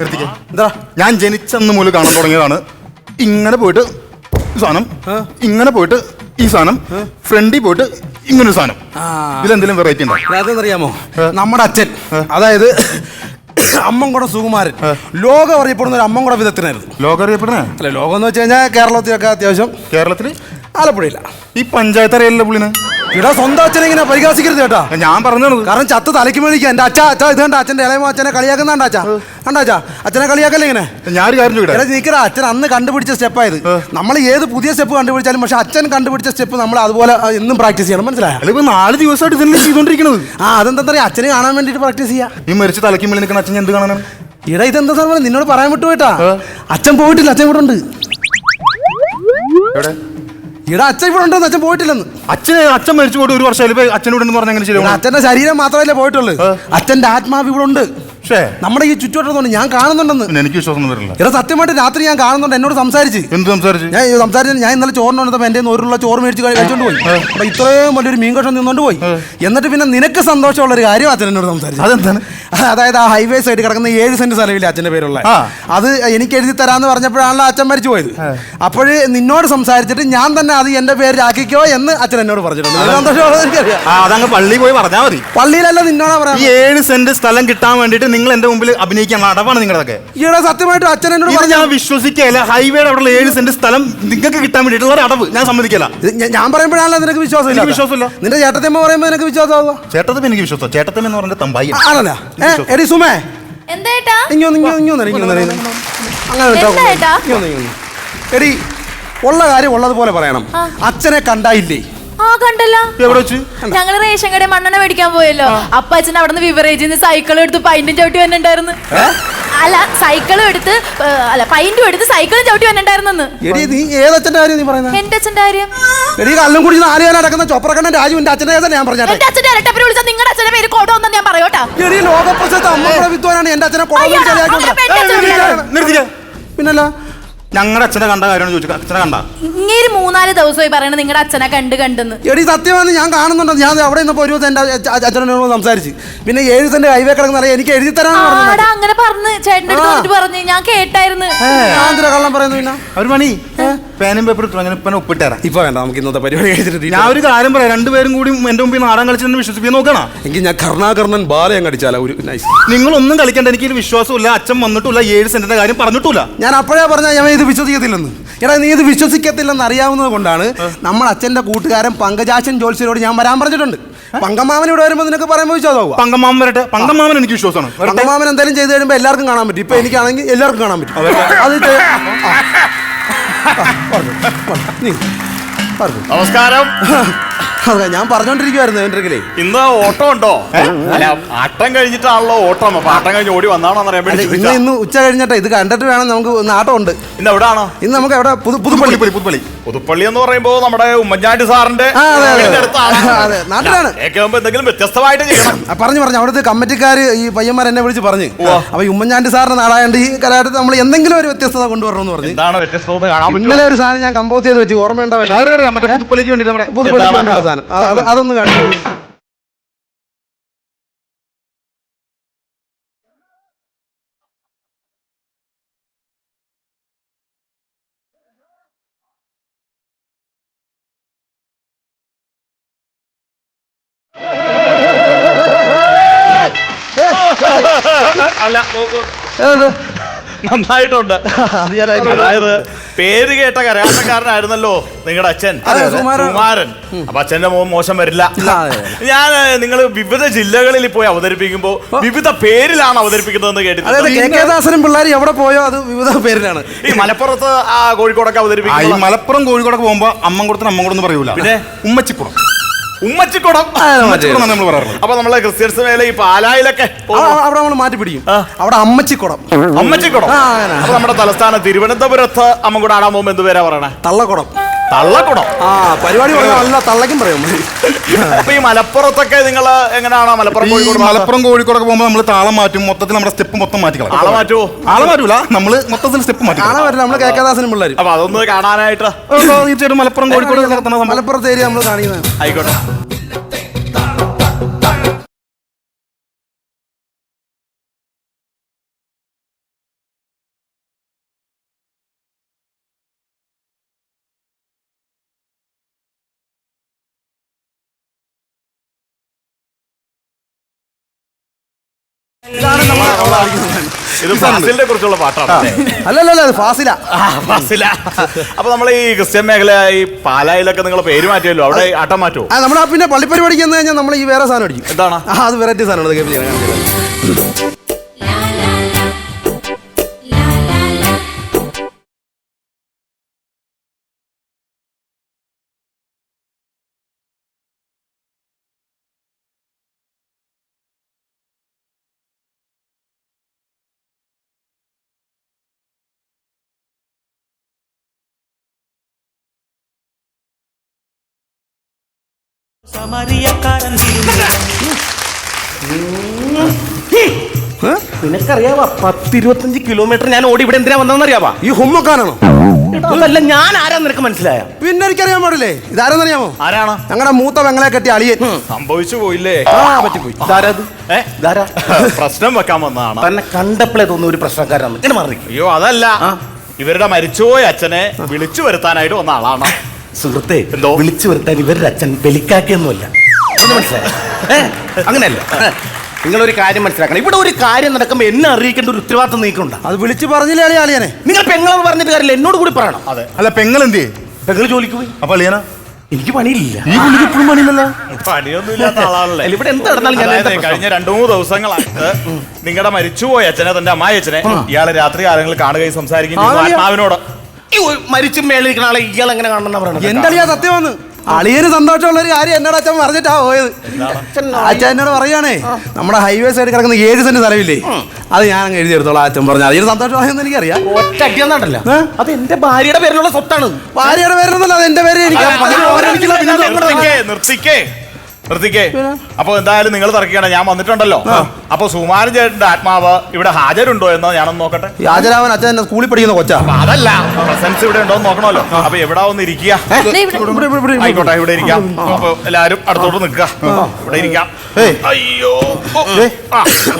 നിർത്തിക്കേ എന്താ? ഞാൻ ജനിച്ചെന്ന് മുതൽ കാണാൻ തുടങ്ങിയതാണ്. ഇങ്ങനെ പോയിട്ട് സാധനം ഇങ്ങനെ പോയിട്ട് ഈ സാധനം ഫ്രണ്ടിൽ പോയിട്ട് ഇങ്ങനൊരു സാധനം. ഇതിലെന്തെങ്കിലും വെറൈറ്റി ഉണ്ടോ? അതെന്നറിയാമോ? നമ്മുടെ അച്ഛൻ അതായത് അമ്മൻകുട സുകുമാരൻ. ലോകം അറിയപ്പെടുന്ന ഒരു അമ്മൻകുട വിധത്തിനായിരുന്നു ലോകം അറിയപ്പെടുന്ന അല്ല ലോകം എന്ന് വെച്ച് കഴിഞ്ഞാൽ കേരളത്തിലൊക്കെ അത്യാവശ്യം കേരളത്തിൽ ആലപ്പുഴയില്ല. ഈ പഞ്ചായത്ത് അറിയില്ല പുള്ളിനെ? ഇവിടെ സ്വന്തം അച്ഛനെ ഇങ്ങനെ പരിഹാസിക്കരുത് കേട്ടാ. ഞാൻ പറഞ്ഞത് കാരണം ചത്ത് തലയ്ക്ക് മേടിക്കാൻ എന്റെ അച്ഛ അച്ഛ ഇത് കണ്ട അച്ഛന്റെ ഇളയമോ അച്ഛനെ കളിയാക്കുന്നുണ്ട് അച്ഛ. കണ്ട അച്ഛാ അച്ഛനെ കളിയാക്കല്ലേ ഇങ്ങനെ? ഞാൻ കാര്യം ചോദിക്കട്ടെ? നിക്കറ അച്ഛൻ അന്ന് കണ്ടുപിടിച്ച സ്റ്റെപ്പായത് നമ്മൾ ഏത് പുതിയ സ്റ്റെപ്പ് കണ്ടുപിടിച്ചാലും പക്ഷെ അച്ഛൻ കണ്ടുപിടിച്ച സ്റ്റെപ്പ് നമ്മൾ അതുപോലെ എന്നും പ്രാക്ടീസ് ചെയ്യണം. മനസ്സിലായോ? ഇപ്പൊ നാല് ദിവസമായിട്ട് ഇതല്ലേ ചെയ്തോണ്ടിരിക്കുന്നത് ആ അതെന്താ പറയാ അച്ഛനെ കാണാൻ വേണ്ടിട്ട് പ്രാക്ടീസ് ചെയ്യാ. ഈ മരിച്ച തലയ്ക്ക് മേളിൽ നിൽക്കുന്ന അച്ഛൻ എന്ത് കാണാനാണ്? ഇടാ ഇതെന്താ സാർ നിന്നോട് പറയാൻ വിട്ടു പോയിട്ടാ. അച്ഛൻ പോയിട്ടില്ല അച്ഛൻ ഇവിടെ ഉണ്ട് ഇടാ അച്ഛൻ ഇവിടെ ഉണ്ടെന്ന് അച്ഛൻ പോയിട്ടില്ലെന്ന്. അച്ഛനെ അച്ഛൻ മരിച്ചു പോയിട്ട് ഒരു വർഷം അച്ഛനോട് എന്ന് പറഞ്ഞ എങ്ങനെ ഇവിടെ അച്ഛന്റെ ശരീരം മാത്രമല്ലേ പോയിട്ടുള്ളൂ. അച്ഛന്റെ ആത്മാവ് ഇവിടെ ഉണ്ട്. പക്ഷേ നമ്മുടെ ഈ ചുറ്റുവട്ടം ഞാൻ കാണുന്നുണ്ടെന്ന്. എനിക്ക് വിശ്വാസം വരില്ല. ഇടാ സത്യമായിട്ട് രാത്രി ഞാൻ കാണുന്നുണ്ട് എന്നോട് സംസാരിച്ച്. എന്ത് സംസാരിച്ച്? ഞാൻ സംസാരിച്ചു ഞാൻ ഇന്നലെ ചോറിന് വന്നപ്പോൾ എന്റെ ഒരു ഉള്ള ചോറ് മേടിച്ച് കഴി- കഴിച്ചോണ്ട് പോയി. അപ്പൊ ഇത്രയും വലിയൊരു മീൻ കഷം നിന്നോണ്ട് പോയി. എന്നിട്ട് പിന്നെ നിനക്ക് സന്തോഷമുള്ള ഒരു കാര്യം അച്ഛൻ എന്നോട് സംസാരിച്ചു. അതെന്താണ്? അതായത് ആ ഹൈവേ സൈഡ് കിടക്കുന്ന ഏഴ് സെന്റ് സ്ഥലമില്ല അച്ഛന്റെ പേരുള്ള? അത് എനിക്ക് എഴുതി തരാന്ന് പറഞ്ഞപ്പോഴാണല്ലോ അച്ഛൻ മരിച്ചു പോയത്. അപ്പോഴ് നിന്നോട് സംസാരിച്ചിട്ട് ഞാൻ തന്നെ അത് എന്റെ പേരിലാക്കിക്കോ എന്ന് അച്ഛൻ എന്നോട് പറഞ്ഞിട്ടുണ്ട്. സന്തോഷമുള്ളത് അതങ്ങ് പള്ളി പോയി പറഞ്ഞാൽ മതി. പള്ളിയിലല്ല നിന്നോടാ പറയാം ഏഴ് സെന്റ് സ്ഥലം കിട്ടാൻ വേണ്ടിട്ട് നിങ്ങൾ എന്റെ മുമ്പിൽ അഭിനയിക്കാൻ അടവാണ് നിങ്ങളതൊക്കെ. സത്യമായിട്ട് സത്യമായിട്ടും അച്ഛൻ എന്നോട് ഇത് പറഞ്ഞു. ഞാൻ വിശ്വസിക്കല ഹൈവേയുടെ അവിടെ ഏഴ് സെന്റ് സ്ഥലം നിങ്ങൾക്ക് കിട്ടാൻ വേണ്ടിയിട്ടുള്ള ഒരു അടവ്. ഞാൻ സമ്മതിക്കല ഇത് ഞ- ഞാൻ പറയുമ്പോഴാണല്ലോ നിനക്ക് വിശ്വാസം എനിക്ക് വിശ്വാസമില്ല. നിന്റെ ചേട്ടത്തിയമ്മ പറയുമ്പോൾ നിനക്ക് വിശ്വാസം ചേട്ടത്തമ്മ എനിക്ക് വിശ്വാസം ചേട്ടത്തമ്മ എന്ന് പറഞ്ഞ തമ്പായി. ആണല്ല? ഏ എടി സുമേ. എന്തേട്ടാ ഇങ്ങോന്ന് ഇങ്ങോ ഇങ്ങോന്ന് ഇങ്ങോന്ന് ഇങ്ങോന്ന് അങ്ങനെ വിട്ടോ. എന്താ ഏട്ടാ? ഇങ്ങോന്ന് ഇങ്ങോന്ന്. എടി ഉള്ള കാര്യം ഉള്ളതുപോലെ പറയണം. അച്ഛനെ കണ്ടായില്ലേ? ആ കണ്ടല്ലോ. ഞങ്ങൾ റേഷൻ കടയിൽ മണ്ണെണ്ണ മേടിക്കാൻ പോയല്ലോ. അപ്പ അച്ഛൻ അവിടെ നിന്ന് വിവറേജിൽ നിന്ന് സൈക്കിൾ എടുത്ത് പൈന്റും ചവിട്ടി വന്നിട്ടുണ്ടായിരുന്നു. അല്ല സൈക്കിളും എടുത്ത് അല്ല പൈന്റും എടുത്ത് സൈക്കിളും ചവിട്ടി വന്നിട്ടുണ്ടായിരുന്നു നീ ഏതച്ഛന്റെ കാര്യം നീ പറയുന്നത് എന്റെ അച്ഛന്റെ കാര്യം? എടി കള്ളും കുടിച്ച് നാല് കാലം നടക്കുന്ന ചൊപ്രക്കണ്ണൻ അച്ഛന്റെ തന്നെ ഞാൻ പറഞ്ഞത് എന്റെ അച്ഛന്റെ ഇരട്ടപ്പേര് വിളിച്ചാൽ നിങ്ങളുടെ അച്ഛന്റെ പേര് ഞാൻ പറയോട്ടാ എടി ലോകപ്രശസ്ത അമ്മയുടെ വിദ്വാനാണ് എന്റെ അച്ഛനെ. നിർത്തിക്ക പിന്നല്ല ഞങ്ങളുടെ അച്ഛനെ കണ്ട കാര്യമാണ് ചോദിച്ചത്. അച്ഛനെ കണ്ട? ഇങ്ങനെ മൂന്നാൽ ദിവസമായി പറയണത് നിങ്ങളുടെ അച്ഛനെ കണ്ട് കണ്ടെന്ന് എടി സത്യമാണ് ഞാൻ കാണുന്നുണ്ട്. ഞാൻ അവിടെ നിന്നപ്പോ ഒരു ദിവസം എന്റെ അച്ഛ- അച്ഛനോട് സംസാരിച്ച്. പിന്നെ ഏഴ് സെന്റ് ഹൈവേ കിടക്കുന്ന എനിക്ക് എഴുതി തരാൻ പറഞ്ഞു ആടാ അങ്ങനെ പറഞ്ഞു ചേട്ടൻ പറഞ്ഞു. ഞാൻ കേട്ടായിരുന്നു. ഞാൻ കള്ളം പറയുന്നു പിന്നെ? ഒരു മണി പേനും പേപ്പർ ഇട്ടു. അങ്ങനെ ഇപ്പം ഒപ്പിട്ടേരാ ഇപ്പൊ വേണ്ട നമുക്ക് ഇന്നത്തെ പരിപാടി കഴിച്ചിട്ട് ഞാൻ ഒരു കാര്യം പറയാം. രണ്ടുപേരും കൂടി എന്റെ മുമ്പിൽ നാടൻ കളിച്ചെന്ന് വിശ്വസിപ്പിക്കാൻ നോക്കണം? എങ്കിൽ ഞാൻ കർണാകർണൻ ബാല ഞാൻ കടിച്ചാല ഒരു നൈസ് നിങ്ങളൊന്നും കളിക്കേണ്ട എനിക്ക് ഒരു വിശ്വാസമില്ല അച്ഛൻ വന്നിട്ടില്ല ഏഴ് സെന്റിന്റെ കാര്യം പറഞ്ഞിട്ടില്ല ഞാൻ അപ്പോഴേ പറഞ്ഞ ഞാൻ ഇത് വിശ്വസിക്കത്തില്ലെന്ന്. എടാ നീ ഇത് വിശ്വസിക്കത്തില്ലെന്ന് അറിയാവുന്നത് കൊണ്ടാണ് നമ്മൾ അച്ഛന്റെ കൂട്ടുകാരൻ പങ്കജാശൻ ജോത്സ്യരോട് ഞാൻ വരാൻ പറഞ്ഞിട്ടുണ്ട്. പങ്കമാമൻ ഇവിടെ വരുമ്പോൾ നിനക്ക് പറയുമ്പോൾ വിശ്വാസമാവും പങ്കമാമൻ വരട്ടെ. പങ്കമാമൻ എനിക്ക് വിശ്വാസമാണ്. പങ്കമാമൻ എന്തായാലും ചെയ്ത് കഴിയുമ്പോൾ എല്ലാവർക്കും കാണാൻ പറ്റും. ഇപ്പൊ എനിക്കാണെങ്കിൽ എല്ലാവർക്കും കാണാൻ പറ്റും. അത്. പറഞ്ഞോ. നീ പറഞ്ഞു നമസ്കാരം അതെ ഞാൻ പറഞ്ഞോണ്ടിരിക്കുവായിരുന്നു എന്റെ അടുക്കലേ. ഇന്ന് ഓട്ടം ഉണ്ടോ? അല്ല ആട്ടം കഴിഞ്ഞിട്ടാണല്ലോ ഓട്ടം. അപ്പൊ ആട്ടം കഴിഞ്ഞ് ഓടി വന്നാണോ അറിയാൻ വേണ്ടി ഇന്ന്. ഇന്ന് ഉച്ച കഴിഞ്ഞിട്ട് ഇത് കണ്ടിട്ട് വേണം നമുക്ക് ഒന്ന് ആട്ടം ഉണ്ട് ഇന്ന് എവിടാണോ? ഇന്ന് നമുക്ക് എവിടെ? പുതു പുതുപ്പള്ളി. പുതുപ്പള്ളി പുതുപ്പള്ളി പുതുപ്പള്ളി. എന്ന് പറയുമ്പോ നമ്മുടെ ഉമ്മൻചാണ്ടി സാറിന്റെ ആ, അതെ, അതെ. വീടിന്റെ അടുത്താണ്. അതെ, നാട്ടിലാണ്. എന്തെങ്കിലും വ്യത്യസ്തമായിട്ട് ചെയ്യണം. ആ, പറഞ്ഞു പറഞ്ഞു. അവിടുത്തെ കമ്മിറ്റിക്കാർ ഈ പയ്യന്മാർ എന്നെ വിളിച്ച് പറഞ്ഞു. ഉവ്വ. അപ്പൊ ഈ ഉമ്മൻചാണ്ടി സാറിന്റെ നാടായണ്ട് ഈ കലാകാരത്തിൽ നമ്മൾ എന്തെങ്കിലും ഒരു വ്യത്യസ്തത കൊണ്ടുവരണമെന്ന് പറഞ്ഞു. എന്താണ് വ്യത്യസ്തത എന്ന് കാണാൻ പറ്റുമോ? ഇന്നലെ ഒരു സാധനം ഞാൻ കമ്പോസ് ചെയ്ത് വെച്ച് ഓർമ്മയുണ്ടാവില്ല പുതുപ്പള്ളിക്ക് വേണ്ടി നമ്മുടെ പുതുപ്പള്ളി എന്താണ്? സാധനം അതൊന്ന് കാണിച്ചു നന്നായിട്ടുണ്ട്. അതായത് പേര് കേട്ട കരകാട്ടക്കാരനായിരുന്നല്ലോ നിങ്ങളുടെ അച്ഛൻ. അതെ, സുകുമാരൻ. കുമാരൻ അപ്പൊ അച്ഛന്റെ മോൻ മോശം വരില്ല. ഞാൻ നിങ്ങൾ വിവിധ ജില്ലകളിൽ പോയി അവതരിപ്പിക്കുമ്പോ വിവിധ പേരിലാണ് അവതരിപ്പിക്കുന്നതെന്ന് അതായത് കേട്ടിട്ടുണ്ട്. കെ കെ ദാസനും പിള്ളേർ എവിടെ പോയോ അത് വിവിധ പേരിലാണ്. ഈ മലപ്പുറത്ത് ആ കോഴിക്കോടൊക്കെ ആ, ഈ അവതരിപ്പിക്കുമ്പോൾ മലപ്പുറം കോഴിക്കോടൊക്കെ പോകുമ്പോ അമ്മങ്കുടത്തിന് എന്ന് പറയൂല. പിന്നെ? ഉമ്മച്ചിക്കുടം ഉമ്മച്ചിക്കുടം. ഉമ്മച്ചിക്കുടം നമ്മൾ പറയാറുള്ളത്. അപ്പൊ നമ്മളെ ക്രിസ്ത്യൻസ് മേലെ ഈ പാലായിലൊക്കെ അവിടെ നമ്മൾ മാറ്റി പിടിക്കും. അവിടെ അമ്മച്ചിക്കുടം. അമ്മച്ചിക്കുടം. നമ്മുടെ തലസ്ഥാന തിരുവനന്തപുരത്ത് അമ്മ കൂടെ ആടാൻ പോകുമ്പോ എന്ത് പേരാ പറയണേ? തള്ളക്കുടം. തള്ളക്കുടം. ആ പരിപാടി പറഞ്ഞാൽ നല്ല തള്ളക്കും പറയും. അപ്പൊ ഈ മലപ്പുറത്തൊക്കെ നിങ്ങൾ എങ്ങനെയാണോ മലപ്പുറം ഈ കോഴിക്കോട് മലപ്പുറം കോഴിക്കോടൊക്കെ പോകുമ്പോ നമ്മൾ താളം മാറ്റും. മൊത്തത്തിൽ നമ്മുടെ സ്റ്റെപ്പ് മൊത്തം മാറ്റി കളയും. ആളെ മാറ്റുമോ ആളെ മാറ്റൂല. നമ്മൾ മൊത്തത്തിൽ സ്റ്റെപ്പ് മാറ്റി കാണാൻ കളയും. പറ്റില്ല നമ്മൾ കെ കെ ദാസനും പിള്ളേർ അപ്പൊ അതൊന്ന് കാണാനായിട്ട്. അപ്പൊ തീർച്ചയായിട്ടും മലപ്പുറം കോഴിക്കോട് നടത്തുന്ന സംഭവം മലപ്പുറത്ത് ഏരിയ നമ്മൾ കാണിക്കുന്നത് ആയിക്കോട്ടെ. ഇത് ഫാസിലിനെ കുറിച്ചുള്ള പാട്ടാണ്. അല്ലേ? അല്ലല്ലല്ല അത് ഫാസില. ആ, ഫാസില. അപ്പൊ നമ്മൾ ഈ ക്രിസ്ത്യൻ മേഖല ഈ പാലായിലൊക്കെ നിങ്ങൾ പേര് മാറ്റിയല്ലോ അവിടെ ആട്ടം മാറ്റുമോ നമ്മൾ പിന്നെ പള്ളിപ്പരിപാടിക്ക് എന്ന് കഴിഞ്ഞാൽ നമ്മൾ ഈ വേറെ സാധനം അടിക്കും. എന്താണ്? ആ അത് വെറൈറ്റി സാധനമാണ് നിനക്കറിയാവാ പത്തിരുപത്തഞ്ച് കിലോമീറ്റർ ഞാൻ ഓടി ഇവിടെ എന്തിനാ വന്നതെന്നറിയാവാ? ഈ ഹുമ്മക്കാനാണോ അതല്ല ഞാൻ ആരാ നിനക്ക് മനസ്സിലായ? പിന്നെ എനിക്കറിയാൻ പാടില്ലേ? ഇതാരെന്നറിയാമോ? ആരാണ്? ഞങ്ങളുടെ മൂത്ത പെങ്ങളെ കെട്ടി അളിയൻ. സംഭവിച്ചു പോയില്ലേ? പറ്റിപ്പോയി. ഇതാരാത്? ഇതാരാ? പ്രശ്നം വെക്കാൻ വന്നതാണ്. തന്നെ കണ്ടപ്പോഴേ തോന്നുന്നു ഒരു പ്രശ്നക്കാരാണ് മാറി അയ്യോ അതല്ല. ഇവരുടെ മരിച്ചുപോയ അച്ഛനെ വിളിച്ചു വരുത്താനായിട്ട് വന്ന ആളാണ്. സുഹൃത്തെ എന്തോ? വിളിച്ചു വരുത്താൻ ഇവരുടെ അച്ഛൻ വെലിക്കാക്കിയൊന്നുമല്ല ഇത് നിങ്ങൾ ഒരു അങ്ങനെയല്ല. നിങ്ങളൊരു കാര്യം മനസ്സിലാക്കണം. ഇവിടെ ഒരു കാര്യം നടക്കുമ്പോൾ എന്നെ അറിയിക്കേണ്ട ഒരു ഉത്തരവാദിത്വം നീക്കുണ്ട് അത് വിളിച്ചു പറഞ്ഞില്ലേ ആളിയാനെ അളിയനെ? നിങ്ങൾ പെങ്ങളെന്ന് പറഞ്ഞിട്ട് കാര്യമില്ല എന്നോട് കൂടി പറയണം. അതെ. അല്ല പെങ്ങൾ എന്ത് പെങ്ങൾ ജോലിക്ക് പോയി. അപ്പൊ അളിയാനാ? എനിക്ക് പണിയില്ല. ഈ പുള്ളിക്ക് എപ്പോഴും പണിയില്ലല്ലോ? പണിയൊന്നും ഇല്ലാത്ത ആളാണല്ലേ? അല്ല, ഇവിടെ എന്ത് നടന്നാലും? കഴിഞ്ഞ രണ്ടു മൂന്ന് ദിവസങ്ങളായിട്ട് നിങ്ങളുടെ മരിച്ചുപോയ അച്ഛനെ തന്റെ അമ്മായി അച്ഛനെ ഇയാളെ രാത്രി കാലങ്ങളിൽ കാണുകയും സംസാരിക്കുകയും ആത്മാവിനോട്. മരിച്ചും മേളിരിക്കുന്ന ആളെ ഇയാൾ എങ്ങനെ കാണണം പറയണത്? എന്റെ സത്യം സത്യമാണ് അളിയന് സന്തോഷമുള്ള ഒരു കാര്യം എന്നോട് അച്ഛൻ പറഞ്ഞിട്ടാ പോയത്. അച്ഛൻ എന്നോട് പറയുകയാണേ നമ്മുടെ ഹൈവേ സൈഡ് കിടക്കുന്ന ഏഴ് സെന്റ് സ്ഥലമില്ലേ അത് ഞാൻ അങ്ങ് എഴുതി എടുത്തോളാം അച്ഛൻ പറഞ്ഞു അളിയന് സന്തോഷമായെന്ന് എനിക്കറിയാം. ഒറ്റ അടിയെന്നാണ്ടല്ല ഏ? അത് എന്റെ ഭാര്യയുടെ പേരിലുള്ള സ്വത്താണ്. ഭാര്യയുടെ പേരിലൊന്നല്ല അത് എന്റെ പേര് എനിക്ക് അതിന് നിർത്തിക്കേ നിർത്തിക്കേ. അപ്പൊ എന്തായാലും നിങ്ങൾ തറക്കുകയാണ് ഞാൻ വന്നിട്ടുണ്ടല്ലോ. അപ്പൊ സുമാരൻ ചേട്ടന്റെ ആത്മാവ് ഇവിടെ ഹാജരുണ്ടോ എന്ന് ഞാനൊന്ന് നോക്കട്ടെ. ഹാജരാവൻ അച്ഛൻ എന്നെ സ്കൂളിൽ പഠിക്കുന്ന കൊച്ചാ. അപ്പൊ അതല്ല പ്രസൻസ് ഇവിടെ ഉണ്ടോ എന്ന് നോക്കണമല്ലോ. അപ്പൊ എവിടെ ഒന്ന് ഇരിക്കുക. ആയിക്കോട്ടെ ഇവിടെ ഇരിക്കാം. അപ്പൊ എല്ലാരും അടുത്തോട്ട് നിൽക്കുക. ഇവിടെ ഇരിക്കാം. അയ്യോ. ഇത്? പ്രശ്ന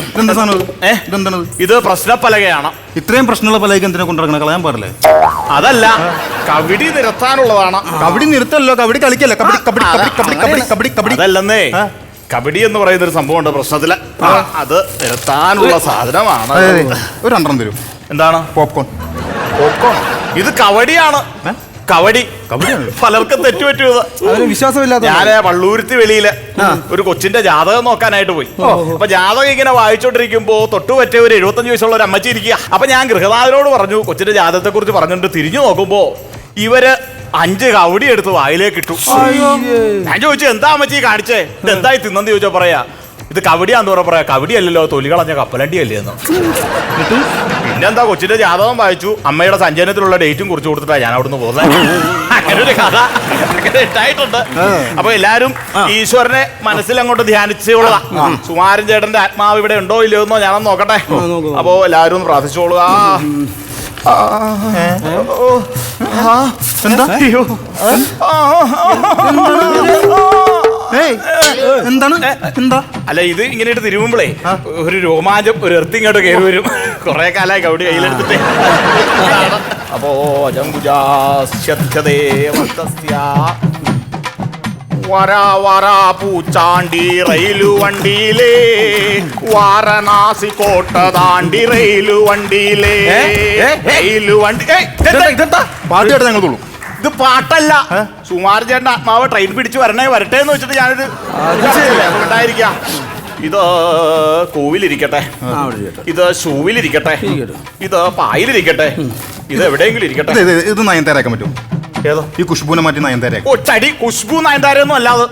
പലകയാണ് പ്രശ്നപ്പലകയാണ്. ഇത്രയും പ്രശ്നമുള്ള പലകയ്ക്ക് എന്തിനാ കൊണ്ടിറങ്ങണ കളയാൻ പാടില്ലേ? അതല്ല കബഡി നിരത്താനുള്ളതാണ്. കബഡി നിർത്തല്ലോ കബഡി കളിക്കല്ലേ? കബഡി കബഡി കബഡി കബഡി കബഡി കബഡി. കബഡി അതല്ലെന്നേ. കബഡി എന്ന് പറയുന്ന ഒരു സംഭവം ഉണ്ട് പ്രശ്നത്തിൽ അത് നിരത്താനുള്ള സാധനമാണ്. ഒരു രണ്ടെണ്ണം തരും. എന്താണ്? പോപ്കോൺ പോപ്കോൺ ഇത് കവടിയാണ്. കബഡി കവടി. കബഡിയാണ് പലർക്കും തെറ്റുപറ്റിയത് വിശ്വാസമില്ലാത്ത ഞാൻ വള്ളൂരുത്തി വെളിയിൽ ഒരു കൊച്ചിന്റെ ജാതകം നോക്കാനായിട്ട് പോയി. അപ്പൊ ജാതകം ഇങ്ങനെ വായിച്ചോണ്ടിരിക്കുമ്പോ തൊട്ടു പറ്റിയ ഒരു എഴുപത്തഞ്ച് വയസ്സുള്ള ഒരു അമ്മച്ചി ഇരിക്കുക. അപ്പൊ ഞാൻ ഗൃഹനാഥനോട് പറഞ്ഞു കൊച്ചിന്റെ ജാതകത്തെ കുറിച്ച് പറഞ്ഞിട്ട് തിരിഞ്ഞു നോക്കുമ്പോ ഇവർ അഞ്ച് കവടി എടുത്ത് വായിലേക്ക് ഇട്ടു. ഞാൻ ചോദിച്ചു എന്താ അമ്മച്ചി കാണിച്ചേ? ഇത് എന്തായി തിന്നെന്ന് ചോദിച്ചാ പറയാ. ഇത് കവടിയാന്ന് പറഞ്ഞ പറയാ. കവടിയല്ലല്ലോ തൊലി കളഞ്ഞ കപ്പലണ്ടി അല്ലേ എന്ന് പിന്നെന്താ കൊച്ചിന്റെ ജാതകം വായിച്ചു. അമ്മയുടെ സഞ്ചയനത്തിലുള്ള ഡേറ്റും കുറിച്ച് കൊടുത്തിട്ടാ ഞാൻ അവിടുന്ന് പോകുന്നത്. അങ്ങനെ ഒരു കഥ. അങ്ങനെ ഇട്ടായിട്ടുണ്ട് അപ്പൊ എല്ലാരും ഈശ്വരനെ മനസ്സിൽ അങ്ങോട്ട് ധ്യാനിച്ചോളുക സുമാരൻ ചേട്ടന്റെ ആത്മാവ് ഇവിടെ ഉണ്ടോ ഇല്ലയോ എന്നോ ഞാനൊന്ന് നോക്കട്ടെ. നോക്ക്. അപ്പോ എല്ലാരും പ്രാർത്ഥിച്ചോളുക എന്താണ് എന്താ? അല്ല ഇത് ഇങ്ങനെ തിരുവുമ്പോഴേ ഒരു രോമാഞ്ചം ഒരു എർത്തി ഇങ്ങോട്ട് കയറി വരും. കുറെ കാലമായി കവടി കയ്യിലെടുത്തിട്ട്. അപ്പോ അജംബുജാസ്യദേവസ്യ വര വര പൂച്ചാണ്ടി റെയിലു വണ്ടിയിലേ. വാരണാസി കോട്ട താണ്ടി റെയിലു വണ്ടിയിലേ? റെയിലു വണ്ടി പാട്ട് കേട്ട് ഞങ്ങൾ തോളൂ ഇത് പാട്ടല്ല. സുമാർ ചേട്ടൻ ആത്മാവ് ട്രെയിൻ പിടിച്ച് വരണേ വരട്ടെ എന്ന് വെച്ചിട്ട് ഞാനിത് ഉണ്ടായിരിക്കാം ഇത് കോവിലിരിക്കട്ടെ. ഇത് ഷൂവിലിരിക്കട്ടെ. ഇത് പായിലിരിക്കട്ടെ. ഇത് എവിടെയെങ്കിലും ഇരിക്കട്ടെ ഇത് ഇത് ഇത് നയൻതാരാക്കാൻ പറ്റും ഏതോ? ഈ കുഷ്ബുവിനെ മാറ്റി നയൻതാര ഓ ചടി കുഷ്ബു നയൻതാരൊന്നും അല്ലാതെ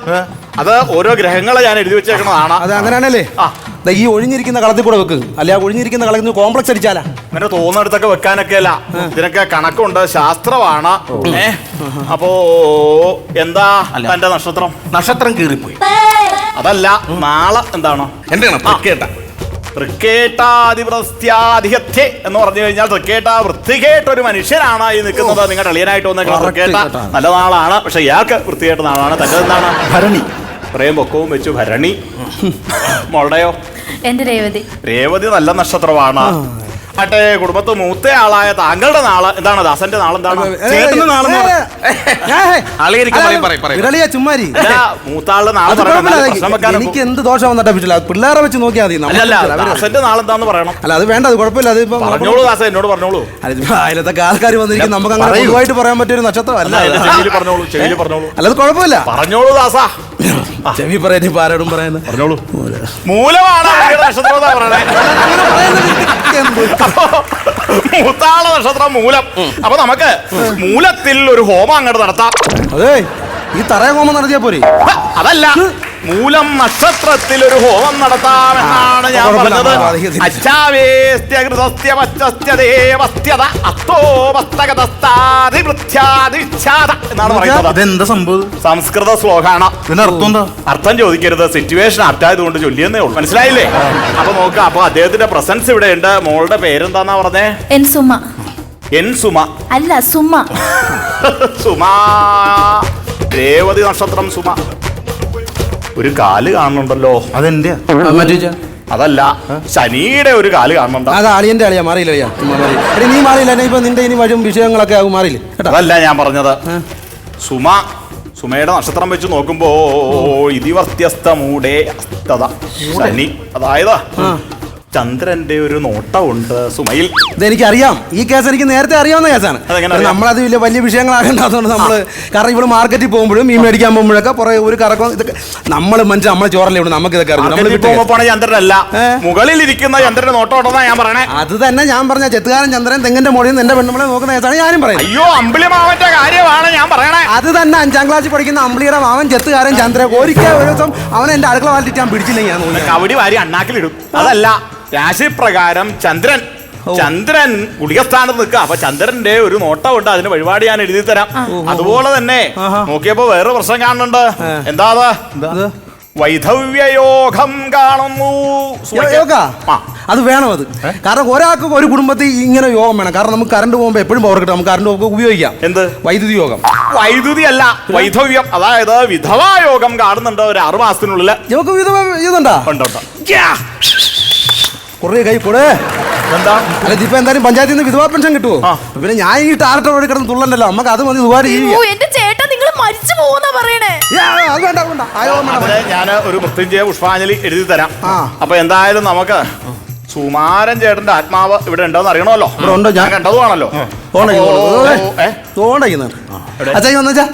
അത് ഓരോ ഗ്രഹങ്ങളെ ഞാൻ എഴുതി വെച്ചേക്കണതാണ്. അത് അങ്ങനെയാണല്ലേ? ആ. ഈ ഒഴിഞ്ഞിരിക്കുന്ന കളത്തിൽ കൂടെ വെക്ക്. അല്ലെ ആ ഒഴിഞ്ഞിരിക്കുന്ന കളത്തിൽ കോംപ്ലക്സ് അടിച്ചാലാ. അങ്ങനെ തോന്നിടത്തൊക്കെ വെക്കാനൊക്കെ അല്ല ഇതിനൊക്കെ കണക്കുണ്ട്. ശാസ്ത്രമാണ്. ഏ? അപ്പോ എന്താ തന്റെ നക്ഷത്രം? നക്ഷത്രം കീറിപ്പോയി. അതല്ല നാളെ എന്താണോ? എന്താണ് കേട്ട എന്ന് പറഞ്ഞു കഴിഞ്ഞാൽ തൃക്കേട്ട വൃത്തികേട്ട ഒരു മനുഷ്യനാണ് ഈ നിൽക്കുന്നത്. നിങ്ങളുടെ അളിയനായിട്ട് വന്നേ തൃക്കേട്ട നല്ല നാളാണ്. പക്ഷെ ഇയാൾക്ക് വൃത്തികേട്ട നാളാണ്. തന്റെ എന്താണ് ഭരണി. ഇത്രയും പൊക്കവും വെച്ചു ഭരണി. മോളുടെയോ? എന്റെ രേവതി. രേവതി നല്ല നക്ഷത്രമാണ്. ആട്ടെ കുടുംബത്ത് മൂത്ത ആളായ താങ്കളുടെ നാൾ എന്താണ് ദാസന്റെ ചേട്ടന്റെ നാളെന്ന്. വിരളിയ ചുമ്മാരി. മൂത്താളുടെ നാളെ എനിക്ക് എന്ത് ദോഷം വന്നിട്ട് പറ്റില്ല പിള്ളേരെ വെച്ച് നോക്കിയാൽ മതി. ദാസന്റെ നാളെന്താന്ന് പറയണം? അല്ല അത് വേണ്ട അത് കുഴപ്പമില്ല. അത് പറഞ്ഞോളൂ ദാസ എന്നോട് പറഞ്ഞോളൂ. അതിലത്തെ ആൾക്കാർ വന്നിരിക്കും നമുക്ക് അങ്ങനെ. പൊതുവായിട്ട് പറയാൻ പറ്റിയൊരു നക്ഷത്രം അല്ല പറഞ്ഞോളൂ അല്ലാതെ പറഞ്ഞോളൂ. അല്ല അത് കുഴപ്പമില്ല. പറഞ്ഞോളൂ ദാസ. ചെവി പറയാൻ ഇപ്പൊ ആരോടും പറയുന്നത് പറഞ്ഞോളൂ. മൂലമാണ് പറയണേ? അപ്പൊ മൂത്താള നക്ഷത്രം മൂലം. അപ്പൊ നമുക്ക് മൂലത്തിൽ ഒരു ഹോമം അങ്ങോട്ട് നടത്താം. അതെ ഈ തറയ ഹോമം നടത്തിയാ പോരെ? ഹ, അതല്ല. മൂലം നക്ഷത്രത്തിൽ ഒരു ഹോമം നടത്താമെന്നാണ് ഞാൻ പറഞ്ഞത്. എന്നാണ് സംഭവം? സംസ്കൃത ശ്ലോകാണ്. അർത്ഥം എന്താ? അർത്ഥം ചോദിക്കരുത്. സിറ്റുവേഷൻ ആപ്റ്റായതുകൊണ്ട് ചൊല്ലിയെന്നേ ഉള്ളൂ. മനസ്സിലായില്ലേ? അപ്പൊ നോക്കാം അപ്പൊ അദ്ദേഹത്തിന്റെ പ്രസൻസ് ഇവിടെ ഉണ്ട് മോളുടെ പേരെന്താന്നാ പറഞ്ഞേ? എൻ സുമ. എൻ സുമ. അല്ല സുമ. സുമാ. രേവതി നക്ഷത്രം സുമ. ഒരു കാൽ കാണുന്നുണ്ടല്ലോ. അതെന്റെ അതല്ല ശനിയുടെ ഒരു കാൽ കാണുന്നുണ്ട്. അത് അളിയന്റെ അളിയാ മാറിയില്ല അളിയാ നീ മാറിയില്ല ഇപ്പൊ നിന്റെ ഇനി വരും വിഷയങ്ങളൊക്കെ ആകും മാറിയില്ല? കേട്ടോ. അതല്ല ഞാൻ പറഞ്ഞത്. സുമ സുമയുടെ നക്ഷത്രം വെച്ച് നോക്കുമ്പോ ഇതിവർത്യസ്ത മൂടേ. അസ്തത ശനി അതായത്. ചന്ദ്രന്റെ ഒരു നോട്ടമുണ്ട് സുമയിൽ ഇതെനിക്ക് അറിയാം ഈ കേസ് എനിക്ക് നേരത്തെ അറിയാവുന്ന കേസാണ് അതെങ്ങനെ അറിയാം? നമ്മളത് വലിയ വലിയ വിഷയങ്ങളാകണ്ടാത്തതുകൊണ്ട് നമ്മൾ കാരണം ഇവിടെ മാർക്കറ്റിൽ പോകുമ്പോഴും മീൻ മേടിക്കാൻ പോകുമ്പോഴൊക്കെ പുറകെ ഒരു കറക്കം ഇതൊക്കെ നമ്മൾ മനുഷ്യ നമ്മളെ ചോറല്ലേ ഇവിടെ നമുക്ക് ഇതൊക്കെ അറിയാം നമ്മൾ മാർക്കറ്റിൽ വിട്ട. പോകുമ്പോ പോണ ചന്ദ്രനല്ല. ഏ? മുകളിൽ ഇരിക്കുന്ന ചന്ദ്രന്റെ നോട്ടം ഉണ്ടെന്നാ ഞാൻ പറയണേ. അത് തന്നെ ഞാൻ പറഞ്ഞ ചെത്തുകാരൻ ചന്ദ്രൻ തെങ്ങിന്റെ മോളിൽ നിന്ന് എന്റെ പെണ്ണുമ്പളെ നോക്കുന്ന കേസാണ് ഞാനും പറയുന്നത്. അയ്യോ അമ്പിളിമാവന്റെ കാര്യമാണ് ഞാൻ പറയണേ. അത് തന്നെ അഞ്ചാം ക്ലാസ്സിൽ പഠിക്കുന്ന അമ്പിളിയുടെ മാവൻ ചെത്തുകാരൻ ചന്ദ്രൻ. ഒരിക്കൽ ഒരു ദിവസം അവൻ എന്റെ അടുക്കള വാലിട്ട് ഞാൻ പിടിച്ചില്ലെങ്കിൽ ഞാൻ തോന്നി കവടി വാരി അണ്ണാക്കിലിടും. അതല്ല രാശിപ്രകാരം ചന്ദ്രൻ. ചന്ദ്രൻ ഗുളികസ്ഥാനത്ത് നിൽക്കുക. അപ്പൊ ചന്ദ്രന്റെ ഒരു നോട്ടമുണ്ട് അതിന് വഴിപാട് ഞാൻ എഴുതി തരാം. അതുപോലെ തന്നെ നോക്കിയപ്പോ വേറെ പ്രശ്നം കാണുന്നുണ്ട്. എന്താ വൈധവ്യയോഗം കാണുന്നു. യോഗ? അത് വേണം അത്. കാരണം ഒരാൾക്ക് ഒരു കുടുംബത്തിൽ ഇങ്ങനെ യോഗം വേണം. കാരണം നമുക്ക് കറണ്ട് പോകുമ്പോൾ എപ്പോഴും പവർ കിട്ടും. നമുക്ക് കറണ്ട് പോകുമ്പോൾ ഉപയോഗിക്കാം. എന്ത്? വൈദ്യുതി യോഗം. വൈദ്യുതി അല്ല വൈധവ്യം. അതായത് വിധവായോഗം കാണുന്നുണ്ട് ഒരു ആറു മാസത്തിനുള്ളിൽ നമുക്ക് വിധവ ഇതുണ്ടോ? ഉണ്ട് ഉണ്ട് കുറേ കൈ കൂടെ. എന്താ? അല്ല ഇതിപ്പോ എന്തായാലും പഞ്ചായത്തിൽ നിന്ന് വിധവാ പെൻഷൻ കിട്ടുമോ. പിന്നെ ഞാൻ ഈ ടാർട്ടർ വഴി കിടന്ന് തുള്ളണ്ടല്ലോ. നമുക്ക് അത് മതി ഒരുപാട് അയ്യോ, എന്റെ ചേട്ടാ നിങ്ങൾ മരിച്ചു പോകുന്ന പറയണേ. അത് വേണ്ട അത് വേണ്ട. ആ യോഗം വേണ്ട. അതിന് ഞാൻ ഒരു മൃത്യുഞ്ജയ പുഷ്പാഞ്ജലി എഴുതി തരാം. അപ്പൊ എന്തായാലും നമുക്ക് സുമാരൻ ചേട്ടന്റെ ആത്മാവ് ഇവിടെ ഉണ്ടോന്ന് അറിയണമല്ലോ. ഇവിടെ ഉണ്ടോ? ഞാൻ- കണ്ടതുമാണല്ലോ. വന്നുവെച്ചാ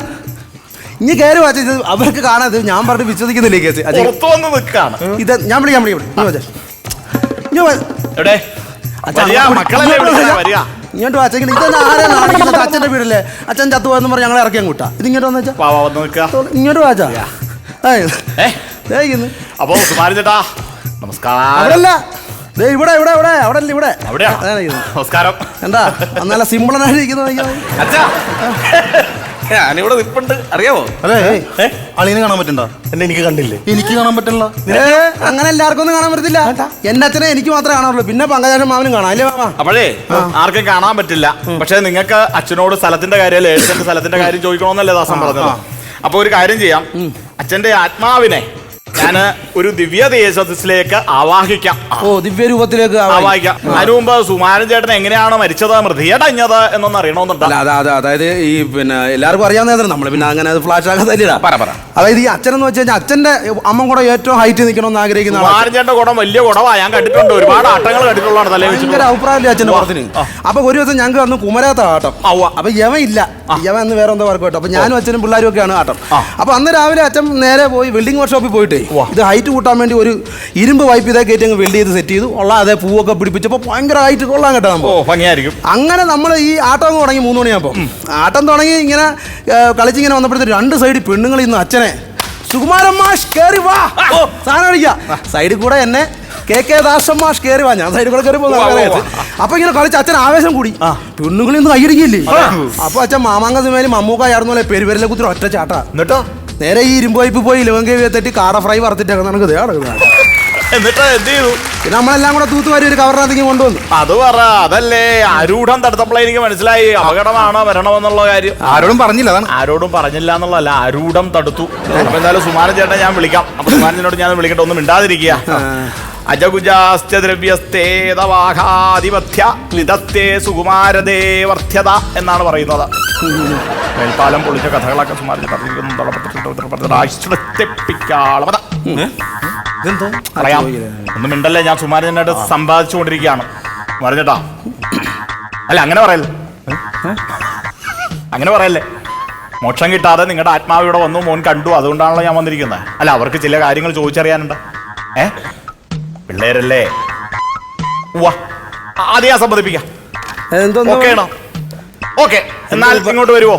ഇനി കയറി വാച്ച അവർക്ക് കാണാതെ ഞാൻ പറഞ്ഞ് വിശ്വസിക്കുന്നില്ലേ കേസ്? പുറത്തു വന്ന് നിൽക്കാണ്. ഇത് ഞാൻ വിളിക്കാം വിളിക്കാം. എവിടെ? അച്ഛാ, വരിക, അങ്ങോട്ട് മക്കളല്ലേ ഇങ്ങോട്ട് വരിക. ഇതെന്നാ? അച്ഛന്റെ വീടല്ലേ? അച്ഛൻ ചത്തു പോയെന്ന് പറഞ്ഞ് ഞങ്ങളെ ഇറക്കിയാൻ കൂട്ടാ ഇത് ഇങ്ങോട്ട് വന്നു വെച്ചാ വാ വാ, വന്ന് നിൽക്കുക. ഇങ്ങോട്ട് വാച്ചാ ഏ? ഇന്ന് അപ്പോ സുമാരൻ ചേട്ടാ നമസ്കാരം. അവിടെല്ല ദേ ഇവിടെ ഇവിടെ ഇവിടെ അവിടെ അല്ല ഇവിടെ അതാണ്. നമസ്കാരം. എന്താ നല്ല സിമ്പിളനായിട്ട് ഇരിക്കുന്നത് അച്ഛാ. ഞാനിവിടെ നിപ്പുണ്ട്. അറിയാമോ അതെ അളിയനെ കാണാൻ പറ്റണ്ട? എന്നെ എനിക്ക് കണ്ടില്ലേ? എനിക്ക് കാണാൻ പറ്റില്ല അങ്ങനെ എല്ലാവർക്കും ഒന്നും കാണാൻ പറ്റത്തില്ല. എന്റെ അച്ഛനെ എനിക്ക് മാത്രമേ കാണാറുള്ളൂ. പിന്നെ പങ്കജാശൻ മാവനും കാണാം. അല്ലേ മാമ? അപ്പോഴേ ആർക്കും കാണാൻ പറ്റില്ല. പക്ഷെ നിങ്ങൾക്ക് അച്ഛനോട് സ്ഥലത്തിന്റെ കാര്യം അല്ലെ സ്ഥലത്തിന്റെ കാര്യം ചോദിക്കണമെന്നല്ലേ ദാസം പറഞ്ഞത്. അപ്പൊ ഒരു കാര്യം ചെയ്യാം. അച്ഛന്റെ ആത്മാവിനെ ഞാൻ ഒരു ദിവ്യ ദേശത്തിലേക്ക് ആവാഹിക്കാം. ഓ ദിവ്യരൂപത്തിലേക്ക് രൂപത്തിലേക്ക് ആവാഹിക്കാം. അതിനു മുമ്പ് സുമാരൻ ചേട്ടൻ എങ്ങനെയാണ് മരിച്ചത് മൃതിയടഞ്ഞത് എന്നൊന്ന് അറിയണമെന്നുണ്ട്? അല്ല അതെ അതെ അതായത് ഈ പിന്നെ എല്ലാവർക്കും അറിയാവുന്ന നമ്മൾ പിന്നെ അങ്ങനെ ഫ്ലാഷ് ഫ്ലാഷ് തരില്ല. പറ, പറ. അതായത് ഈ അച്ഛൻ എന്ന് വെച്ച് കഴിഞ്ഞാൽ അച്ഛന്റെ അമ്മ കൂടെ ഏറ്റവും ഹൈറ്റ് നിൽക്കണമെന്ന് ആഗ്രഹിക്കുന്ന. സുമാരൻ ചേട്ടന്റെ കുടം വലിയ കുടവാ ഞാൻ കണ്ടിട്ടുണ്ട്. ഒരുപാട് ആട്ടങ്ങൾ കണ്ടിട്ടുള്ളതാണ് തലേ ഭയങ്കര അഭിപ്രായമില്ല അച്ഛന്റെ പുറത്തിന് അപ്പൊ ഒരു ദിവസം ഞങ്ങൾക്ക് വന്ന് കുമരാത്ത ആട്ടം. അപ്പൊ യവ ഇല്ല. യവ എന്ന് വേറെ എന്തോ വർക്ക് കേട്ടോ. അപ്പൊ ഞാനും അച്ഛനും പിള്ളേരും ഒക്കെയാണ് ആട്ടം. അപ്പൊ അന്ന് രാവിലെ അച്ഛൻ നേരെ പോയി വെൽഡിംഗ് വർക്ക്ഷോപ്പിൽ പോയിട്ട് ഇത് ഹൈറ്റ് കൂട്ടാൻ വേണ്ടി ഒരു ഇരുമ്പ് വൈപ്പ് ഇതേ കയറ്റി അങ്ങ് വെൽഡ് ചെയ്ത് സെറ്റ് ചെയ്തു. ഉള്ള അതേ പൂവൊക്കെ പിടിപ്പിച്ചപ്പോൾ ഭയങ്കര ഹൈറ്റ് കൊള്ളാൻ കേട്ടോ നമ്മൾ ഭംഗിയായിരിക്കും. അങ്ങനെ നമ്മൾ ഈ ആട്ടം തുടങ്ങി മൂന്ന് മണിയാകുമ്പോൾ ആട്ടം തുടങ്ങി ഇങ്ങനെ കളിച്ച് കളിച്ചിങ്ങനെ വന്നപ്പോഴത്തേക്ക് രണ്ട് സൈഡിൽ പെണ്ണുങ്ങൾ ഇന്ന് അച്ഛനെ. സുകുമാരൻ മാഷ് കേറി വാ. സാധനം അടിക്കാം സൈഡിൽ കൂടെ എന്നെ കെ കെ ദാസൻ മാഷ് കേറി വാ. ഞാൻ സൈഡിൽ കൂടെ കയറി. പോകുന്ന അപ്പൊ ഇങ്ങനെ കളിച്ച് അച്ഛൻ ആവേശം കൂടി. പെണ്ണുങ്ങളിൽ നിന്ന് കൈയടിക്കില്ലേ? അപ്പൊ അച്ഛൻ മാമാങ്ക മമ്മൂക്കായിരുന്നു മമ്മൂക്ക ആയിരുന്നു പോലെ പെരുവരലെ കുത്തിരി ഒറ്റ ചാട്ടാ. എന്നിട്ടോ? നേരെ ഈ ഇരുമ്പ് പൈപ്പ് പോയി ലവങ്കേവിയെ തട്ടി കാട ഫ്രൈ വറുത്തിട്ടൊക്കെ എന്നിട്ട് എന്ത് ചെയ്തു? പിന്നെ നമ്മളെല്ലാം കൂടെ തൂത്തുവാരി ഒരു കവറിനകത്തേക്ക് കൊണ്ടുവന്നു. അത് പറ അതല്ലേ? ആരൂഢം തടുത്തപ്പോഴേ എനിക്ക് മനസ്സിലായി. അപകടമാണ് വരണമെന്നുള്ള കാര്യം. ആരോടും പറഞ്ഞില്ല അതാണ്. ആരോടും പറഞ്ഞില്ല എന്നുള്ളതല്ല ആരൂഢം തടുത്തു. അപ്പൊ എന്തായാലും സുമാരൻ ചേട്ടനെ ഞാൻ വിളിക്കാം. അപ്പൊ സുമാരൻ ചേട്ടനോട് ഞാൻ വിളിക്കട്ടെ ഒന്നും മിണ്ടാതിരിക്കുക. അജകുജാശ്ച ദ്രവ്യസ്തേതവാഹാധിപത്യ ലിതത്തെ സുകുമാരതേ വർദ്ധ്യത എന്നാണ് പറയുന്നത്. മേൽപ്പാലം പൊളിച്ച കഥകളൊക്കെ സുമാരനെ പറയാം ഒന്നും മിണ്ടല്ലേ ഞാൻ സുമാരനായിട്ട് സമ്പാദിച്ചുകൊണ്ടിരിക്കുകയാണ് പറഞ്ഞിട്ടാ. അല്ല അങ്ങനെ പറയല്ലേ? അങ്ങനെ പറയല്ലേ? മോക്ഷം കിട്ടാതെ നിങ്ങളുടെ ആത്മാവ് ഇവിടെ വന്നു മോൻ കണ്ടു. അതുകൊണ്ടാണല്ലോ ഞാൻ വന്നിരിക്കുന്നത്. അല്ല അവർക്ക് ചില കാര്യങ്ങൾ ചോദിച്ചറിയാനുണ്ട്. ഏ? പിള്ളേരല്ലേ? ആ, അത് ഞാൻ സമ്മതിപ്പിക്കാം. ഓക്കെ ആണോ? ഓക്കെ എന്നാൽ ഇങ്ങോട്ട് വരുവോ?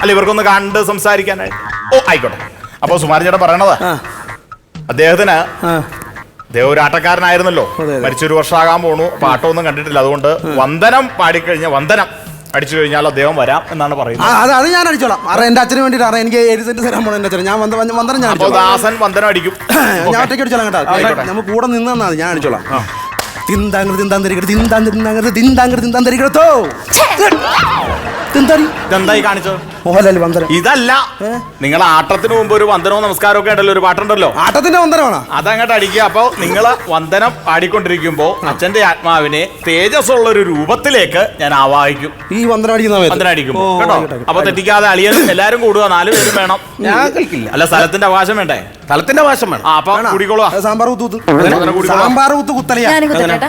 അല്ല ഇവർക്കൊന്ന് കണ്ട് സംസാരിക്കാനായിട്ട്. ഓ ആയിക്കോട്ടെ. അപ്പോൾ സുമാരൻ ചേട്ടൻ പറയണത് അദ്ദേഹത്തിന് അദ്ദേഹം ഒരു ആട്ടക്കാരനായിരുന്നല്ലോ. മരിച്ചൊരു വർഷമാകാൻ പോണു. പാട്ടൊന്നും കണ്ടിട്ടില്ല. അതുകൊണ്ട് വന്ദനം പാടിക്കഴിഞ്ഞ വന്ദനം. അടിച്ചു കഴിഞ്ഞാൽ അദ്ദേഹം വരാം എന്നാണ് പറയുന്നത്. അത് അത് ഞാൻ അടിച്ചോളാം. അറ എന്റെ അച്ഛന് വേണ്ടിയിട്ടാണ് എനിക്ക് ഏഴ് സെന്റ് തരാൻ പോണ എന്റെ അച്ഛൻ ഞാൻ വന്ന വന്ന- ഞാൻ അടിച്ചോളാം. ദാസൻ വന്ദനം അടിക്കും. ഞാൻ ഒറ്റയ്ക്ക് അടിച്ചോളാം കേട്ടോ. നമ്മൾ കൂടെ നിന്ന് മതി. ഞാൻ അടിച്ചോളാം. തിന്താങ്കർ തിന്താന്തരിക്കട തിന്താന്തര തിന്താങ്കർ തിന്താങ്കർ ഇതെന്തായി കാണിച്ചോ? മോഹൻലാൽ വന്ദനം. ഇതല്ല. നിങ്ങൾ ആട്ടത്തിന് മുമ്പ് ഒരു വന്ദനവും നമസ്കാരവും ഒക്കെ ഉണ്ടല്ലോ ഒരു പാട്ടുണ്ടല്ലോ? ആട്ടത്തിന്റെ വന്ദനമാണോ? അതങ്ങോട്ട് അടിക്കുക. അപ്പൊ നിങ്ങൾ വന്ദനം പാടിക്കൊണ്ടിരിക്കുമ്പോ അച്ഛന്റെ ആത്മാവിനെ തേജസ്സുള്ള ഒരു രൂപത്തിലേക്ക് ഞാൻ ആവാഹിക്കും. ഈ വന്ദനം അടിക്കുന്ന സമയത്ത്? വന്ദനം അടിക്കും കേട്ടോ? അപ്പൊ തെറ്റിക്കാതെ അളിയൻ എല്ലാരും കൂടുക നാല് പേരും വേണം. ഞാൻ കളിക്കില്ല അല്ല സ്ഥലത്തിന്റെ അവകാശം വേണ്ടേ? സ്ഥലത്തിന്റെ അവകാശം വേണം. അപ്പൊ കുടിക്കോളൂ സാമ്പാർ കുത്തു. സാമ്പാർ കുത്തു കുത്തലയാ. കുത്തട്ടെ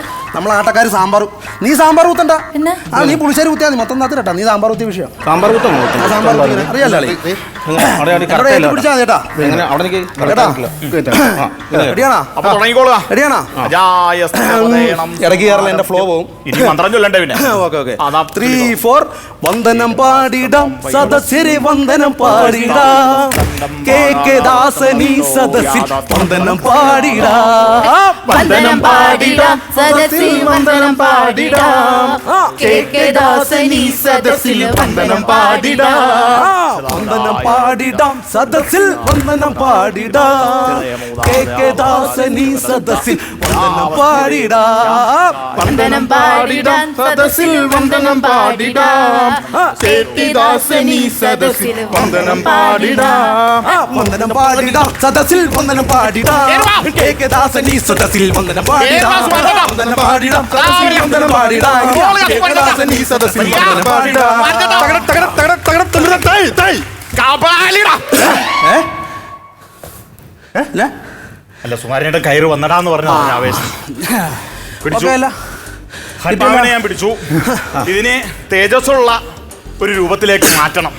ആട്ടക്കാര് സാമ്പാർ നീ സാമ്പാർ കുത്തണ്ട പിന്നെ? ആ നീ പുളിശ്ശേരി കുത്തിയാ നീ മൊത്തം നാത്തിരട്ടാ നീ സാമ്പാർ കുത്തിയ വിഷയം. സാമ്പാർ കുത്തം ആ സാമ്പാർ. അറിയാലോ പിടിച്ചാ. റെഡിയാണോ? അപ്പൊ തുടങ്ങിക്കോളുക റെഡിയാണോ? അജായസ്തവദേണം ഇടയ്ക്ക് കയറല എന്റെ ഫ്ലോ പോവും. ത്രീ ഫോർ വന്ദനം പാടിടാം. സദസ്യരെ വന്ദനം പാടിടാം. കെ ദാസനി സദസ്സിൽ വന്ദനം പാടിടാം. വന്ദനം പാടിടാം. സദസ്സിൽ വന്ദനം പാടിടാം. കെ കെ ദാസനി സദസ്സിൽ വന്ദനം പാടിടാം. വന്ദനം പാടിടാം. സദസ്സിൽ വന്ദനം പാടിടാം. കെ കെ ദാസനി സദസ്സിൽ വന്ദനം പാടിടാം. വന്ദനം പാടിടാം. സദസ്സിൽ വന്ദനം പാടിടാം. കെ കെ ദാസനി സദസ്സിൽ വന്ദനം പാടിടാം. വന്ദനം പാടിടാ. സദസ്സിൽ വന്ദനം പാടിടാ. കെ കെ ദാസനി സദസ്സിൽ വന്ദനം പാടിടാ. വന്ദനം പാടിടാ. സദസ്സിൽ വന്ദനം പാടിടാ. കെ കെ ഈ സദസ്സിൽ വന്ദനം പാടിടാ. തകട, തകട, തകട, തകട, തകട, തൈ, തൈ. കപാലിടാ. ഏ? ഏ? അല്ല സുമാരിയുടെ കയറ് വന്നടാന്ന് പറഞ്ഞു ആവേശം. പിടിച്ചു? ഹനുമാനെ ഞാൻ പിടിച്ചു. ഇതിനെ തേജസ്സുള്ള ഒരു രൂപത്തിലേക്ക് മാറ്റണം.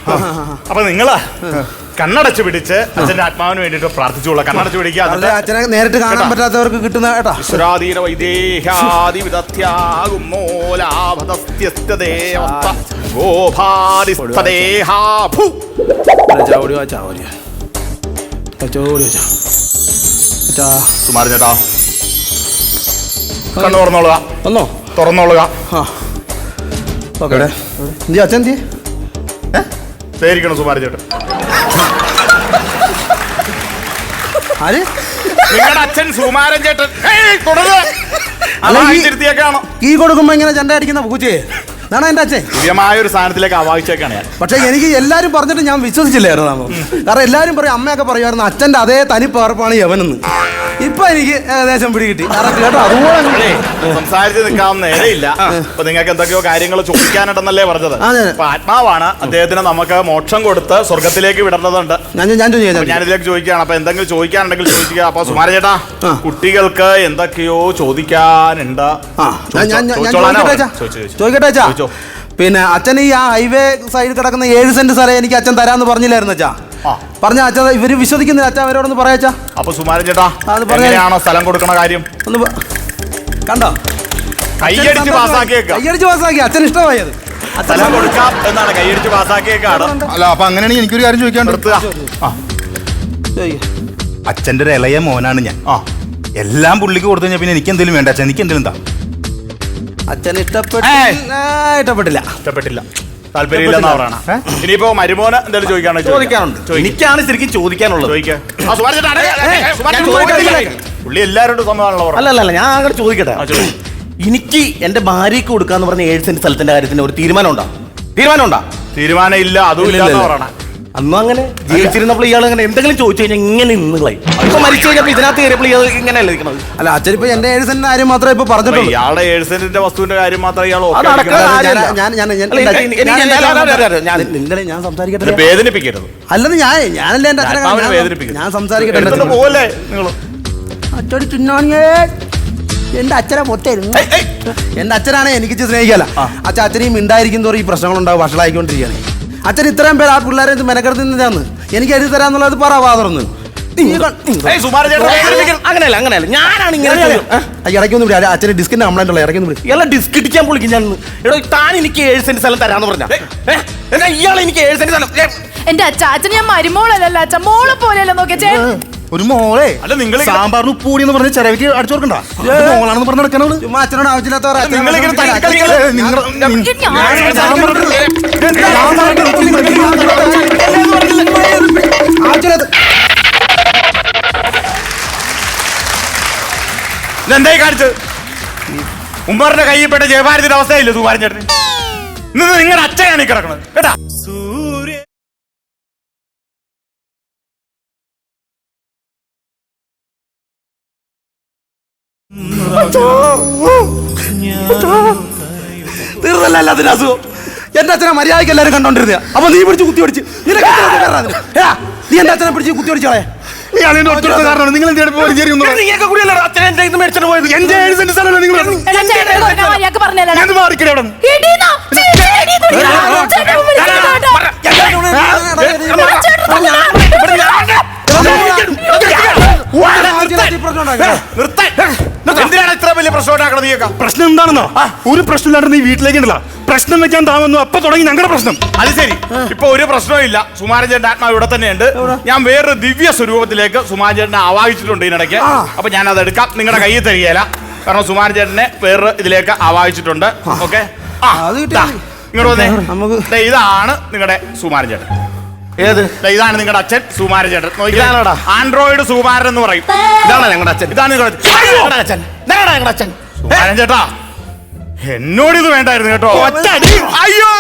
അപ്പൊ നിങ്ങൾ കണ്ണടച്ച് പിടിച്ച് അച്ഛന്റെ ആത്മാവിന് വേണ്ടിട്ട് പ്രാർത്ഥിച്ചോളാം കണ്ണടച്ച് പിടിക്കുക. എന്നിട്ട് അച്ഛനെ നേരിട്ട് കാണാൻ പറ്റാത്തവർക്ക് കിട്ടുന്ന കേട്ടോ. ഈശ്വരാധീന വൈദേഹാദി ഗോഭാരിസ്തദേഹാഭു സുമാരൻ ചേട്ടാ. കണ്ണു തുറന്നോളുക. തുറന്നോളുക. ആ. എന്തി അച്ഛൻ എന്തി പേരിക്കണം സുമാരൻ ചേട്ടൻ. ആര്? നിങ്ങളുടെ അച്ഛൻ സുമാരൻ ചേട്ടൻ. ഈ- കൊടുക്കുമ്പോ ഇങ്ങനെ ചെണ്ട അടിക്കുന്ന പൂച്ചയെ അച്ഛൻ? ദിവ്യമായ ഒരു സ്ഥാനത്തിലേക്ക് അവാഹിച്ചേക്കാണ് ഞാൻ. പക്ഷെ എനിക്ക് എല്ലാരും പറഞ്ഞിട്ട് ഞാൻ വിശ്വസിച്ചില്ലായിരുന്നു കാരണം എല്ലാരും പറയും അമ്മയൊക്കെ പറയുമായിരുന്നു അച്ഛന്റെ അതേ തനി പകർപ്പാണ് യവനെന്ന് ഇപ്പൊ എനിക്ക് ഏകദേശം പിടികിട്ടി. സംസാരിച്ച് നിൽക്കാൻ നേരെയില്ല. അപ്പൊ നിങ്ങൾക്ക് എന്തൊക്കെയോ കാര്യങ്ങൾ ചോദിക്കാനുണ്ടെന്നല്ലേ പറഞ്ഞത്. അപ്പൊ ആത്മാവാണ് അദ്ദേഹത്തിന് നമുക്ക് മോക്ഷം കൊടുത്ത് സ്വർഗത്തിലേക്ക് വിടേണ്ടതുണ്ട്. ഞാനിതിലേക്ക് ചോദിക്കുകയാണ്. അപ്പൊ എന്തെങ്കിലും ചോദിക്കാനുണ്ടെങ്കിൽ ചോദിക്കുക. അപ്പൊ സുമാര ചേട്ടാ കുട്ടികൾക്ക് എന്തൊക്കെയോ ചോദിക്കാനുണ്ട്. ചോദിക്കട്ടെ ചോദിച്ചോ. പിന്നെ അച്ഛൻ ഈ ആ ഹൈവേ സൈഡിൽ കിടക്കുന്ന ഏഴ് സെന്റ് സ്ഥലം എനിക്ക് അച്ഛൻ തരാന്ന് പറഞ്ഞില്ലായിരുന്നു അച്ഛാ. പറഞ്ഞ അച്ഛാ ഇവർ വിശ്വസിക്കുന്നില്ല. അച്ഛാ അവരോടൊന്ന് പറയാച്ചാ. അപ്പൊ സുമാരൻ ചേട്ടാ അത്. എങ്ങനെയാണോ സ്ഥലം കൊടുക്കണ കാര്യം? ഒന്ന് പ- കണ്ടോ? കൈയടിച്ച് പാസ്സാക്കിയേക്കാം. കയ്യടിച്ച് പാസ്സാക്കി അച്ഛൻ ഇഷ്ടമായത്. സ്ഥലം കൊടുക്കാം എന്നാണ്. കൈയടിച്ച് പാസ്സാക്കിയേക്കാണ്. അല്ല അപ്പൊ അങ്ങനെയാണെങ്കിൽ എനിക്കൊരു കാര്യം ചോദിക്കാണ്ട് നിർത്തുക. ആ. അച്ഛന്റെ ഒരു ഇളയ മോനാണ് ഞാൻ. ആ. എല്ലാം പുള്ളിക്ക് കൊടുത്തു കഴിഞ്ഞാൽ പിന്നെ എനിക്ക് എന്തെങ്കിലും വേണ്ട അച്ഛൻ എനിക്ക് എന്തെങ്കിലും താ അച്ഛൻ ഇഷ്ടപ്പെട്ടില്ല. ഇഷ്ടപ്പെട്ടില്ല ഇഷ്ടപ്പെട്ടില്ല. താല്പര്യമില്ലെന്നാ പറയണ? ഇനിയിപ്പോ മരുമോന് എന്തെങ്കിലും ചോദിക്കാണോ ചോദിക്കാനുണ്ട്. എനിക്കാണ് ശരിക്കും ചോദിക്കാനുള്ളത്? പുള്ളി എല്ലാവരോടും സമ്മതമാണല്ലോ പറഞ്ഞത്. അല്ല അല്ല അല്ല ഞാൻ അങ്ങനെ ചോദിക്കട്ടെ. എനിക്ക് എന്റെ ഭാര്യയ്ക്ക് കൊടുക്കാന്ന് പറഞ്ഞ ഏഴ് സെന്റ് സ്ഥലത്തിന്റെ കാര്യത്തിന് ഒരു തീരുമാനം ഉണ്ടോ തീരുമാനം ഉണ്ടോ തീരുമാനം ഇല്ല അതും ഇല്ല, പറയണ അന്നും അങ്ങനെ ജീവിച്ചിരുന്നപ്പോൾ ഇയാൾ അങ്ങനെ എന്തെങ്കിലും ചോദിച്ചു കഴിഞ്ഞാൽ ഇങ്ങനെ നിന്നുകളായി ഇപ്പൊ മരിച്ചു കഴിഞ്ഞപ്പോൾ ഇതിനകത്ത് കയറിയപ്പോൾ ഇയാൾ ഇങ്ങനെ ഇരിക്കണത്? അല്ല അച്ഛൻ ഇപ്പൊ എന്റെ ഏഴ് സെന്റിന്റെ കാര്യം മാത്രമേ ഇപ്പൊ പറഞ്ഞിട്ടുള്ളൂ. ഇയാളുടെ ഏഴ് സെന്റിന്റെ വസ്തുവിന്റെ കാര്യം മാത്രമേ ഇയാൾ ഞാൻ- സംസാരിക്കട്ടെ? വേദനിപ്പിക്കരുത്. അല്ലെന്ന് ഞാൻ ഞാനല്ലേ എന്റെ അച്ഛനെ ഞാൻ- സംസാരിക്കട്ടെ? എന്റെ എടുത്തോണ്ട് അച്ഛനെ. പോവല്ലേ നിങ്ങൾ അച്ചടി എന്റെ അച്ഛനെ മൊത്തായിരുന്നു എന്റെ അച്ഛനാണ് എനിക്ക് സ്നേഹിക്കല അച്ഛൻ അച്ഛനെയും മിണ്ടായിരിക്കും തോറും ഈ പ്രശ്നങ്ങളുണ്ടാവും വഷളായിക്കൊണ്ടിരിക്കുകയാണ്. അച്ഛൻ ഇത്രയും പേര് ആ പിള്ളേരെ ഇത് മെനക്കെടുത്ത് നിന്നതാന്ന്. എനിക്ക് എഴുതി തരാന്നുള്ളത് പറ വേദനിപ്പിക്കരുത്. അങ്ങനെയല്ല അങ്ങനെയല്ല. ഞാനാണ് ഇങ്ങനെ? ഇടയ്ക്കൊന്നും വിടി അച്ഛന് ഡിസ്കിന്റെ കംപ്ലൈന്റ് ഉള്ള ഇടയ്ക്കൊന്നും വിളി. ഇയാളെ ഡിസ്ക് ഇടിക്കാൻ പൊളിക്കും ഞാൻ എടോ താൻ എനിക്ക് ഏഴ് സെന്റ് സ്ഥലം തരാന്ന് പറഞ്ഞ. എന്നാ ഇയാൾ എനിക്ക് ഏഴ് സെന്റ് സ്ഥലം എന്റെ അച്ഛ അച്ഛൻ ഞാൻ മരുമോളല്ലല്ലോ അച്ഛൻ മോളെ പോലെയല്ലോ നോക്കിയ ഒരു മോളെ അല്ല, നിങ്ങൾ സാമ്പാറിന് ഉപ്പൂടി എന്ന് പറഞ്ഞ് ചിലവിക്ക് അടിച്ചു കൊടുക്കണ്ട മോളാണെന്ന് പറഞ്ഞ് നടക്കണവൾ ചുമ്മാ അച്ഛനോട് ആവശ്യമില്ലാത്ത ഇതെന്തായി കാണിച്ചത് ഉമ്മറിന്റെ കയ്യിൽപ്പെട്ട ജയഭാരതിന്റെ അവസ്ഥയില്ലേ സുമാരൻ ചേട്ടൻ ഇന്ന് നിങ്ങളുടെ അച്ഛനാണ് ഈ കിടക്കുന്നത് കേട്ടാ തീർന്നല്ല എല്ലാത്തിനും അസുഖം എന്റെ അച്ഛനെ മര്യാദയ്ക്ക് എല്ലാവരും കണ്ടോണ്ടിരുന്ന അപ്പൊ നീ പിടിച്ച് കുത്തി പിടിച്ച് നിനക്ക് നീ എന്റെ അച്ഛനെ പിടിച്ച് കുത്തി കാരണമാണ് നിങ്ങൾ എന്തിനാണ് ഇത്ര വലിയ പ്രശ്നം ഉണ്ടാക്കണം നീയൊക്കെ? പ്രശ്നം എന്താണെന്നോ? ഒരു പ്രശ്നമില്ലാണ്ട് നീ വീട്ടിലേക്ക് ഉണ്ടല്ല പ്രശ്നം വെക്കാൻ താമെന്നു അപ്പൊ തുടങ്ങി ഞങ്ങളുടെ പ്രശ്നം. അത് ശരി. ഇപ്പൊ ഒരു പ്രശ്നവും ഇല്ല. ആത്മാവ് ഇവിടെ തന്നെയുണ്ട്. ഞാൻ വേറൊരു ദിവ്യ സ്വരൂപത്തിലേക്ക് സുമാരൻ ചേട്ടനെ ആവാഹിച്ചിട്ടുണ്ട് ഇതിനിടയ്ക്ക്. അപ്പൊ ഞാൻ അത് എടുക്കാം. നിങ്ങളുടെ കയ്യിൽ തരികയില്ല. കാരണം സുമാരൻ ചേട്ടനെ വേറൊരു ഇതിലേക്ക് ആവാഹിച്ചിട്ടുണ്ട്. ഓക്കെ. ഇങ്ങോട്ട് വന്നേ. ഇതാണ് നിങ്ങളുടെ സുമാരൻ ചേട്ടൻ ഏത്? ഇതാണ് നിങ്ങളുടെ അച്ഛൻ സുമാരൻ ചേട്ടൻ. ആൻഡ്രോയിഡ് സുമാരൻ എന്ന് പറയും. ഇതാണ് ഞങ്ങളുടെ അച്ഛൻ? ഇതാണ് നിങ്ങളുടെ അച്ഛൻ. ഞങ്ങളുടെ അച്ഛൻ. സുമാരൻ ചേട്ടാ എന്നോട് ഇത് വേണ്ടായിരുന്നു കേട്ടോ. അയ്യോ!